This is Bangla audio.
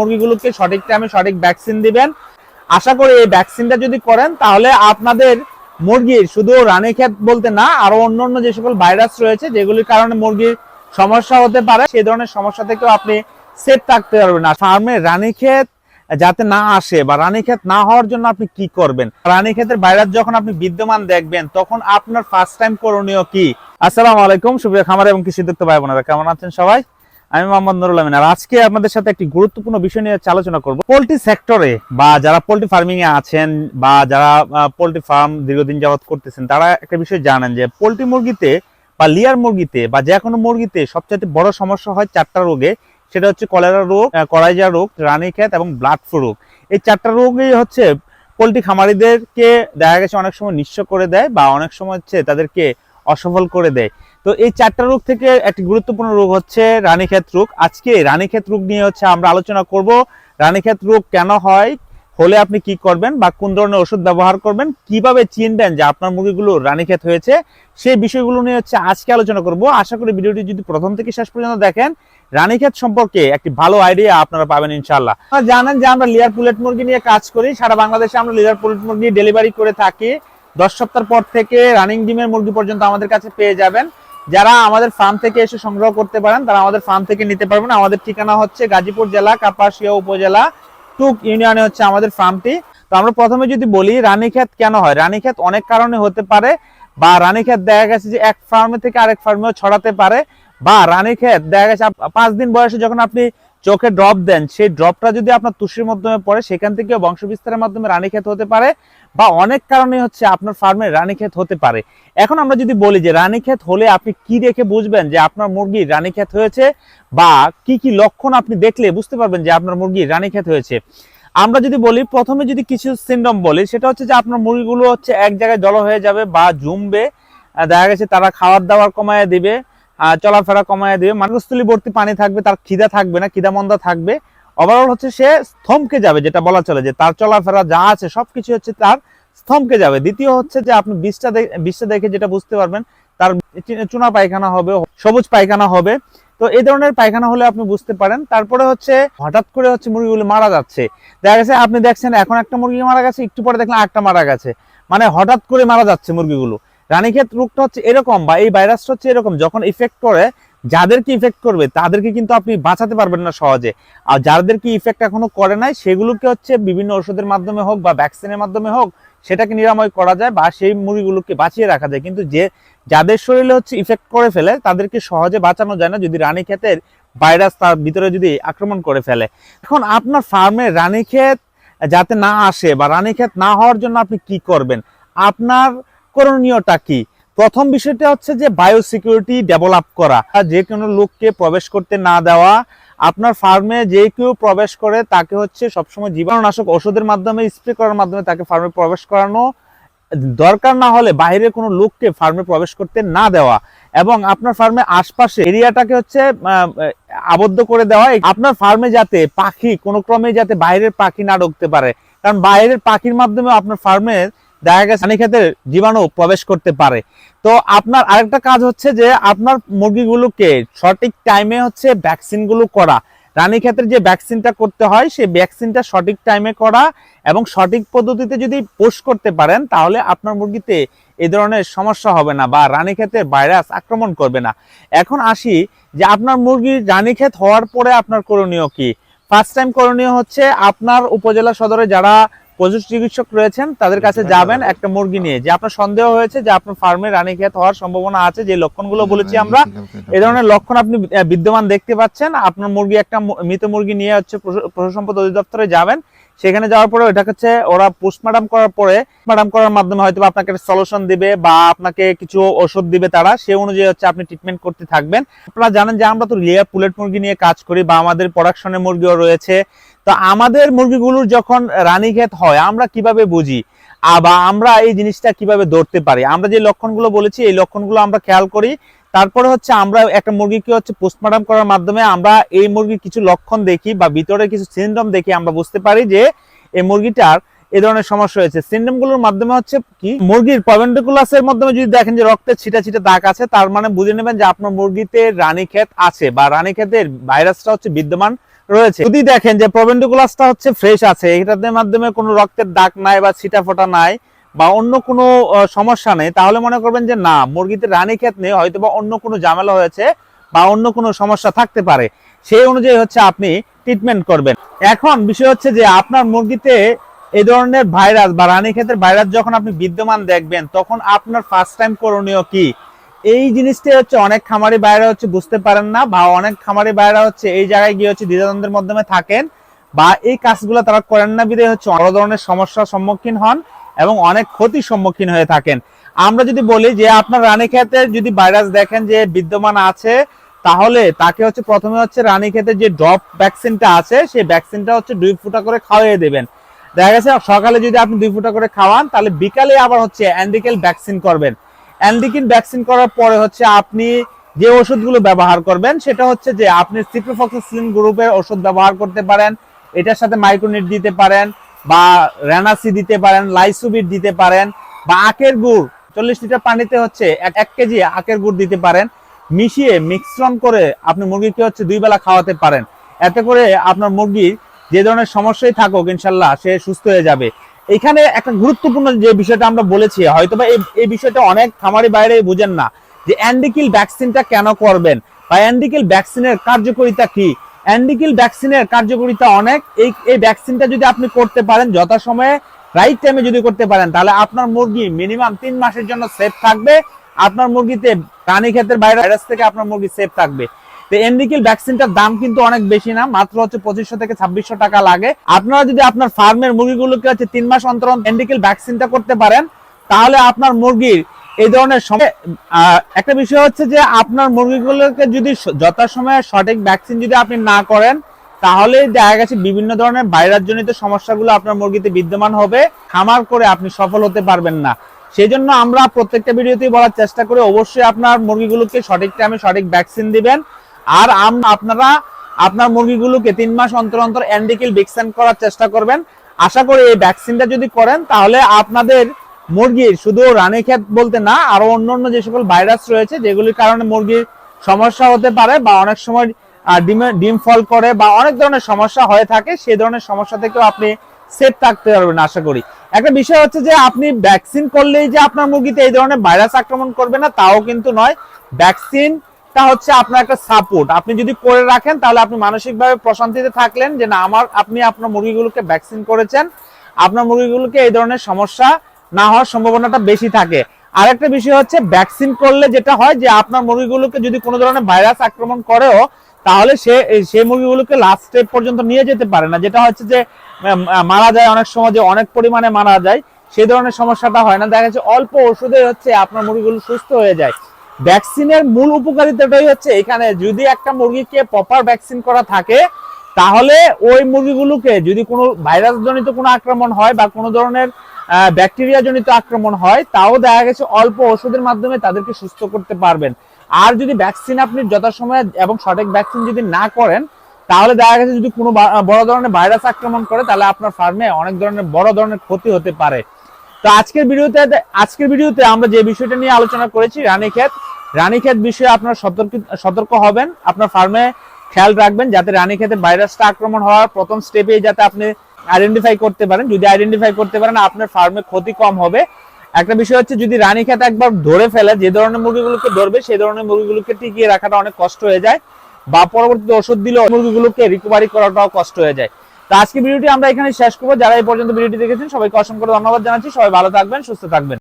মুরগিগুলোকে সঠিক টাইমে সঠিক ভ্যাকসিন দিবেন। আশা করি এই ভ্যাকসিনটা যদি করেন, তাহলে আপনাদের মুরগির শুধু রানীক্ষেত বলতে না, আরও অন্যান্য যে সকল ভাইরাস রয়েছে, যেগুলির কারণে মুরগির সমস্যা হতে পারে সেই ধরনের সমস্যা থেকেও আপনি সেফ থাকতে পারবেন। না ফার্মে রানীক্ষেত যাতে না আসে বা রানীক্ষেত না হওয়ার জন্য আপনি কি করবেন? রানীক্ষেতের ভাইরাস যখন আপনি বিদ্যমান দেখবেন, তখন আপনার ফার্স্ট টাইম করণীয় কি? আসসালামু আলাইকুম, সুপ্রিয় খামার এবং কৃষি দত্ত ভাই বোনেরা কেমন আছেন সবাই? আমি মোহাম্মদ নুরুল আমিন। আর আজকে আপনাদের সাথে একটি গুরুত্বপূর্ণ বিষয় নিয়ে আলোচনা করব। পোল্ট্রি সেক্টরে বা যারা পোল্ট্রি ফার্মিং এ আছেন বা যারা পোল্ট্রি ফার্ম দীর্ঘদিন যাবত করতেছেন, তারা একটা বিষয় জানেন যে পোলট্রি মুরগিতে বা লিয়ার মুরগিতে বা যে কোনো মুরগিতে সবচেয়ে বড় সমস্যা হয় চারটা রোগে। সেটা হচ্ছে কলেরা রোগ করাইজা রোগ রানী রানীক্ষেত এবং ব্লাড ফ্লু রোগ। এই চারটা রোগই হচ্ছে পোলট্রি খামারিদেরকে দেখা গেছে অনেক সময় নিঃস্ব করে দেয় বা অনেক সময় হচ্ছে তাদেরকে অসফল করে দেয়। তো এই চারটা রোগ থেকে একটি গুরুত্বপূর্ণ রোগ হচ্ছে রানীক্ষেত রোগ। আজকে রানীক্ষেত রোগ নিয়ে হচ্ছে আমরা আলোচনা করব। রানীক্ষেত রোগ কেন হয়, হলে আপনি কি করবেন বা কোন ধরনের ওষুধ ব্যবহার করবেন, কীভাবে চিনবেন যে আপনার মুরগিগুলো রানীক্ষেত হয়েছে, সেই বিষয়গুলো নিয়ে হচ্ছে আজকে আলোচনা করব। আশা করি ভিডিওটি যদি প্রথম থেকে শেষ পর্যন্ত দেখেন, রানীক্ষেত সম্পর্কে একটি ভালো আইডিয়া আপনারা পাবেন ইনশাল্লাহ জানেন যে আমরা লিয়ার পুলেট মুরগি নিয়ে কাজ করি, সারা বাংলাদেশে আমরা লিয়ার পুলেট মুরগি ডেলিভারি করে থাকি। দশ সপ্তাহ পর থেকে রানিং ডিমের মুরগি পর্যন্ত আমাদের কাছে পেয়ে যাবেন। যারা আমাদের ফার্ম থেকে এসে সংগ্রহ করতে পারেন, তারা আমাদের ফার্ম থেকে নিতে পারবেন। আমাদের ঠিকানা হচ্ছে গাজীপুর জেলা, কাপাসিয়া উপজেলা, টুক ইউনিয়নে হচ্ছে আমাদের ফার্মটি তো আমরা প্রথমে যদি বলি, রানীক্ষেত কেন হয়? রানীক্ষেত অনেক কারণে হতে পারে বা রানীক্ষেত দেখা গেছে যে এক ফার্মে থেকে আরেক ফার্মেও ছড়াতে পারে। বা রানীক্ষেত দেখা গেছে পাঁচ দিন বয়সে যখন আপনি চোখে ড্রপ দেন, সেই ড্রপটা যদি আপনার তুষির মাধ্যমে পড়ে, সেখান থেকেও বংশ বিস্তারের মাধ্যমে রানী রানীক্ষেত হতে পারে বা অনেক কারণে হচ্ছে আপনার ফার্মে রানী রানীক্ষেত হতে পারে। এখন আমরা যদি বলি যে রানী রানীক্ষেত হলে আপনি কি দেখে বুঝবেন যে আপনার মুরগি রানীক্ষেত হয়েছে বা কি কি লক্ষণ আপনি দেখলে বুঝতে পারবেন যে আপনার মুরগি রানীক্ষেত হয়েছে? আমরা যদি বলি, প্রথমে যদি কিছু সিন্ডম বলি, সেটা হচ্ছে যে আপনার মুরগিগুলো হচ্ছে এক জায়গায় জল হয়ে যাবে বা জমবে। দেখা গেছে তারা খাওয়ার দাওয়ার কমায় দিবে। চলাফেরা কমায় দিবে ভর্তি পানি থাকবে, তার খিদা থাকবে না খিদা মন্দা থাকবে। ওভারঅল হচ্ছে সে স্থমকে যাবে, যেটা বলা চলে, যে তার চলাফেরা যা আছে সবকিছু হচ্ছে তার স্থমকে যাবে। দ্বিতীয় হচ্ছে যে আপনি বিষটা বিষটা দেখে যেটা বুঝতে পারবেন, তার চুনা পায়খানা হবে, সবুজ পায়খানা হবে। তো এই ধরনের পায়খানা হলে আপনি বুঝতে পারেন। তারপরে হচ্ছে হঠাৎ করে হচ্ছে মুরগিগুলো মারা যাচ্ছে। দেখা গেছে আপনি দেখছেন এখন একটা মুরগি মারা গেছে, একটু পরে দেখলেন একটা মারা গেছে। মানে হঠাৎ করে মারা যাচ্ছে মুরগিগুলো। রানীক্ষেত রোগটা হচ্ছে এরকম বা এই ভাইরাসটা হচ্ছে এরকম, যখন ইফেক্ট করে, যাদেরকে ইফেক্ট করবে, তাদেরকে কিন্তু আপনি বাঁচাতে পারবেন না সহজে। আর যাদেরকে ইফেক্ট এখনও করে নাই, সেগুলোকে হচ্ছে বিভিন্ন ওষুধের মাধ্যমে হোক বা ভ্যাকসিনের মাধ্যমে হোক, সেটাকে নিরাময় করা যায় বা সেই মুড়িগুলোকে বাঁচিয়ে রাখা যায়। কিন্তু যে, যাদের শরীরে হচ্ছে ইফেক্ট করে ফেলে, তাদেরকে সহজে বাঁচানো যায় না যদি রানী ক্ষেতের ভাইরাস তার ভিতরে যদি আক্রমণ করে ফেলে। এখন আপনার ফার্মে রানীক্ষেত যাতে না আসে বা রানী ক্ষেত না হওয়ার জন্য আপনি কি করবেন? আপনার করণীয়টা কি? প্রথম বিষয়টা হচ্ছে যে বায়োসিকিউরিটি ডেভেলপ করা। যে কোনো লোককে প্রবেশ করতে না দেওয়া, আপনার ফার্মে যে কেউ প্রবেশ করে তাকে হচ্ছে সবসময় জীবাণুনাশক ওষুধের মাধ্যমে স্প্রে করার মাধ্যমে তাকে ফার্মে প্রবেশ করানো। দরকার না হলে বাইরে কোনো লোককে ফার্মে প্রবেশ করতে না দেওয়া এবং আপনার ফার্মে আশপাশে এরিয়াটাকে হচ্ছে আবদ্ধ করে দেওয়া। আপনার ফার্মে যাতে পাখি কোনো ক্রমে যাতে বাইরের পাখি না ঢুকতে পারে। কারণ বাইরের পাখির মাধ্যমে আপনার ফার্মে দেখা গেছে ক্ষেতের জীবাণু প্রবেশ করতে পারে। তো আপনার আরেকটা কাজ হচ্ছে যে আপনার মুরগিগুলোকে সঠিক টাইমে হচ্ছে ভ্যাকসিনগুলো করা। রানীক্ষেতের যে ভ্যাকসিনটা করতে হয়, সেই ভ্যাকসিনটা সঠিক টাইমে করা এবং সঠিক পদ্ধতিতে যদি পোষ করতে পারেন, তাহলে আপনার মুরগিতে এই ধরনের সমস্যা হবে না বা রানীক্ষেতের ভাইরাস আক্রমণ করবে না। এখন আসি যে আপনার মুরগির রানীক্ষেত হওয়ার পরে আপনার করণীয় কি? ফার্স্ট টাইম করণীয় হচ্ছে আপনার উপজেলা সদরে যারা পশু চিকিৎসক রয়েছেন তাদের কাছে যাবেন একটা মুরগি নিয়ে। যে আপনার সন্দেহ হয়েছে যে আপনার ফার্মে রানী রানীক্ষেত হওয়ার সম্ভাবনা আছে যে লক্ষণগুলো বলেছি আমরা এ ধরনের লক্ষণ আপনি বিদ্যমান দেখতে পাচ্ছেন। আপনার মুরগি একটা মৃত মুরগি নিয়ে হচ্ছে পশু পশু সম্পদ অধিদপ্তরে যাবেন। সেখানে যাওয়ার পরে ওটা হচ্ছে ওরা পোস্টমার্টাম করার পরে পোস্টমার্টাম করার মাধ্যমে হয়তো আপনাকে সলিউশন দিবে বা আপনাকে কিছু ওষুধ দিবে তারা। সে অনুযায়ী হচ্ছে আপনি ট্রিটমেন্ট করতে থাকবেন। আপনারা জানেন যে আমরা তো লেয়ার পুলেট মুরগি নিয়ে কাজ করি বা আমাদের প্রোডাকশনের মুরগিও রয়েছে। তো আমাদের মুরগিগুলোর যখন রানীক্ষেত হয়, আমরা কীভাবে বুঝি? আ- বা আমরা এই জিনিসটা কীভাবে ধরতে পারি? আমরা যে লক্ষণগুলো বলেছি, এই লক্ষণগুলো আমরা খেয়াল করি। তারপরে হচ্ছে আমরা একটা মুরগিকে হচ্ছে পোস্টমার্টাম করার মাধ্যমে আমরা এই মুরগির কিছু লক্ষণ দেখি বা ভিতরে কিছু সিনড্রোম দেখি আমরা বুঝতে পারি যে এই মুরগিটার এই ধরনের সমস্যা হয়েছে। সিনড্রোমগুলোর মাধ্যমে হচ্ছে কি? মুরগির মাধ্যমে যদি দেখেন যে রক্তের ছিটা ছিটা দাগ আছে, তার মানে বুঝে নেবেন যে আপনার মুরগিতে রানীক্ষেত আছে বা রানীক্ষেতের ভাইরাসটা হচ্ছে বিদ্যমান রয়েছে। যদি দেখেন যে প্রবেন্ডিকুলাসটা হচ্ছে ফ্রেশ আছে, এটার মাধ্যমে কোনো রক্তের দাগ নাই বা ছিটা ফোটা নাই বা অন্য কোনো সমস্যা নেই, তাহলে মনে করবেন যে না, মুরগিতে রানী ক্ষেত নেই হয়তো বা অন্য কোনো ঝামেলা হয়েছে বা অন্য কোনো সমস্যা থাকতে পারে। সেই অনুযায়ী হচ্ছে আপনি ট্রিটমেন্ট করবেন। এখন বিষয় হচ্ছে যে আপনার মুরগিতে এই ধরনের ভাইরাস বা রানী ক্ষেতের ভাইরাস যখন আপনি বিদ্যমান দেখবেন, তখন আপনার ফার্স্ট টাইম করণীয় কি? এই জিনিসটাই হচ্ছে অনেক খামারি বাইরা হচ্ছে বুঝতে পারেন না বা অনেক খামারি বাইরা হচ্ছে এই জায়গায় গিয়ে হচ্ছে দ্বিধাদ্বন্দ্বের মাধ্যমে থাকেন বা এই কাজগুলো তারা করেন না বিধে হচ্ছে বড় ধরনের সমস্যার সম্মুখীন হন। এবং অনেক ক্ষতির সম্মুখীন হয়ে থাকেন। আমরা যদি বলি যে আপনার রানী ক্ষেতে যদি ভাইরাস দেখেন যে বিদ্যমান আছে, তাহলে তাকে হচ্ছে প্রথমে হচ্ছে রানী ক্ষেতে যে ড্রপ ভ্যাকসিনটা আছে, সেই ভ্যাকসিনটা হচ্ছে দুই ফুটা করে খাওয়াই দেবেন। দেখা গেছে সকালে যদি আপনি দুই ফুটা করে খাওয়ান, তাহলে বিকালে আবার হচ্ছে অ্যান্ডিকেল ভ্যাকসিন করবেন। অ্যান্ডিকিন ভ্যাকসিন করার পরে হচ্ছে আপনি যে ওষুধগুলো ব্যবহার করবেন, সেটা হচ্ছে যে আপনি সিপ্রোফক্সাসিলিন গ্রুপের ওষুধ ব্যবহার করতে পারেন, এটার সাথে মাইক্রোনিট দিতে পারেন বা রেনাসি দিতে পারেন লাইসুবিট দিতে পারেন, বা আখের গুড়, চল্লিশ লিটার পানিতে হচ্ছে এক কেজি আখের গুড় দিতে পারেন। মিশিয়ে মিশ্রণ করে আপনি মুরগিকে হচ্ছে দুই বেলা খাওয়াতে পারেন। এতে করে আপনার মুরগির যে ধরনের সমস্যাই থাকুক, ইনশাল্লাহ সে সুস্থ হয়ে যাবে। এখানে একটা গুরুত্বপূর্ণ যে বিষয়টা আমরা বলেছি, হয়তোবা এই এই বিষয়টা অনেক খামারি বাইরে বুঝেন না, যে অ্যান্ডিকিল ভ্যাকসিনটা কেন করবেন? বা অ্যান্ডিকিল ভ্যাকসিনের কার্যকারিতা কি? অ্যান্ডিকিল ভ্যাকসিনের কার্যকরিতা অনেক এই এই ভ্যাকসিনটা যদি আপনি করতে পারেন যথাসময়ে রাইট টাইমে যদি করতে পারেন তাহলে আপনার মুরগি মিনিমাম তিন মাসের জন্য সেফ থাকবে আপনার মুরগিতে কানি ক্ষেতের ভাইরাস থেকে আপনার মুরগি সেফ থাকবে তো এন্ডিকিল ভ্যাকসিনটার দাম কিন্তু অনেক বেশি না মাত্র হচ্ছে পঁচিশশো থেকে ছাব্বিশশো টাকা লাগে আপনারা যদি আপনার ফার্মের মুরগিগুলোকে হচ্ছে তিন মাস অন্তর এন্ডিকিল ভ্যাকসিনটা করতে পারেন তাহলে আপনার মুরগির এই ধরনের একটা বিষয় হচ্ছে যে আপনার মুরগিগুলোকে যদি যথাসময়ে সঠিক ভ্যাকসিন যদি আপনি না করেন তাহলে দেখা গেছে বিভিন্ন ধরনের ভাইরাস জনিত সমস্যাগুলো আপনার মুরগিতে বিদ্যমান হবে। খামার করে আপনি সফল হতে পারবেন না। সেই জন্য আমরা প্রত্যেকটা ভিডিওতেই বলার চেষ্টা করি, অবশ্যই আপনার মুরগিগুলোকে সঠিক টাইমে সঠিক ভ্যাকসিন দিবেন। আর আপনারা আপনার মুরগিগুলোকে তিন মাস অন্তর অন্তর অ্যান্ডিকিল ভ্যাকসিন করার চেষ্টা করবেন। আশা করি এই ভ্যাকসিনটা যদি করেন, তাহলে আপনাদের মুরগির, শুধু রানীক্ষেত বলতে না, আরও অন্য অন্য যে সকল ভাইরাস রয়েছে, যেগুলির কারণে মুরগির সমস্যা হতে পারে বা অনেক সময় ডিমে, ডিম ফল করে বা অনেক ধরনের সমস্যা হয়ে থাকে সেই ধরনের সমস্যা থেকেও আপনি সেফ থাকতে পারবেন আশা করি। একটা বিষয় হচ্ছে যে, আপনি ভ্যাকসিন করলেই যে আপনার মুরগিতে এই ধরনের ভাইরাস আক্রমণ করবে না, তাও কিন্তু নয়। ভ্যাকসিনটা হচ্ছে আপনার একটা সাপোর্ট আপনি যদি করে রাখেন, তাহলে আপনি মানসিকভাবে প্রশান্তিতে থাকলেন যে না, আমার, আপনি আপনার মুরগিগুলোকে ভ্যাকসিন করেছেন। আপনার মুরগিগুলোকে এই ধরনের সমস্যা না হওয়ার সম্ভাবনাটা বেশি থাকে। আরেকটা বিষয় হচ্ছে ভ্যাকসিন করলে যেটা হয় যে, আপনার মুরগিগুলোকে যদি কোনো ধরনের ভাইরাস আক্রমণ করেও, তাহলে সে, সেই মুরগিগুলোকে লাস্ট স্টেপ পর্যন্ত নিয়ে যেতে পারে না। যেটা হচ্ছে যে মারা যায় অনেক সময় যে, অনেক পরিমাণে মারা যায়, সেই ধরনের সমস্যাটা হয় না। দেখা যাচ্ছে অল্প ওষুধে হচ্ছে আপনার মুরগিগুলো সুস্থ হয়ে যায়। ভ্যাকসিনের মূল উপকারিতাটাই হচ্ছে এখানে, যদি একটা মুরগিকে প্রপার ভ্যাকসিন করা থাকে, তাহলে ওই মুরগিগুলোকে যদি কোনো ভাইরাস জনিত কোনো আক্রমণ হয় বা কোনো ধরনের ব্যাকটেরিয়া জনিত আক্রমণ হয়, তাও দেখা গেছে অল্প ওষুধের মাধ্যমে তাদেরকে সুস্থ করতে পারবেন। আর যদি ভ্যাকসিন আপনি যথাসময়ে এবং সঠিক ভ্যাকসিন যদি না করেন, তাহলে দেখা গেছে যদি কোনো বড় ধরনের ভাইরাস আক্রমণ করে, তাহলে আপনার ফার্মে অনেক ধরনের বড় ধরনের ক্ষতি হতে পারে। তো আজকের ভিডিওতে আজকের ভিডিওতে আমরা যে বিষয়টা নিয়ে আলোচনা করেছি, রানীক্ষেত রানীক্ষেত বিষয়ে আপনার সতর্ক সতর্ক হবেন। আপনার ফার্মে খেয়াল রাখবেন, যাতে রানীক্ষেতে ভাইরাসটা আক্রমণ হওয়ার প্রথম স্টেপে যাতে আপনি আইডেন্টিফাই করতে পারেন। যদি আইডেন্টিফাই করতে পারেন, আপনার ফার্মে ক্ষতি কম হবে। একটা বিষয় হচ্ছে, যদি রানী খেতে একবার ধরে ফেলে, যে ধরনের মুরগিগুলোকে ধরবে সেই ধরনের মুরগিগুলোকে টিকিয়ে রাখাটা অনেক কষ্ট হয়ে যায় বা পরবর্তীতে ওষুধ দিলে মুরগিগুলোকে রিকভারি করাটাও কষ্ট হয়ে যায়। তো আজকে ভিডিওটি আমরা এখানে শেষ করব। যারা এই পর্যন্ত ভিডিওটি দেখেছেন, সবাইকে অসংখ্য ধন্যবাদ জানাচ্ছি। সবাই ভালো থাকবেন, সুস্থ থাকবেন।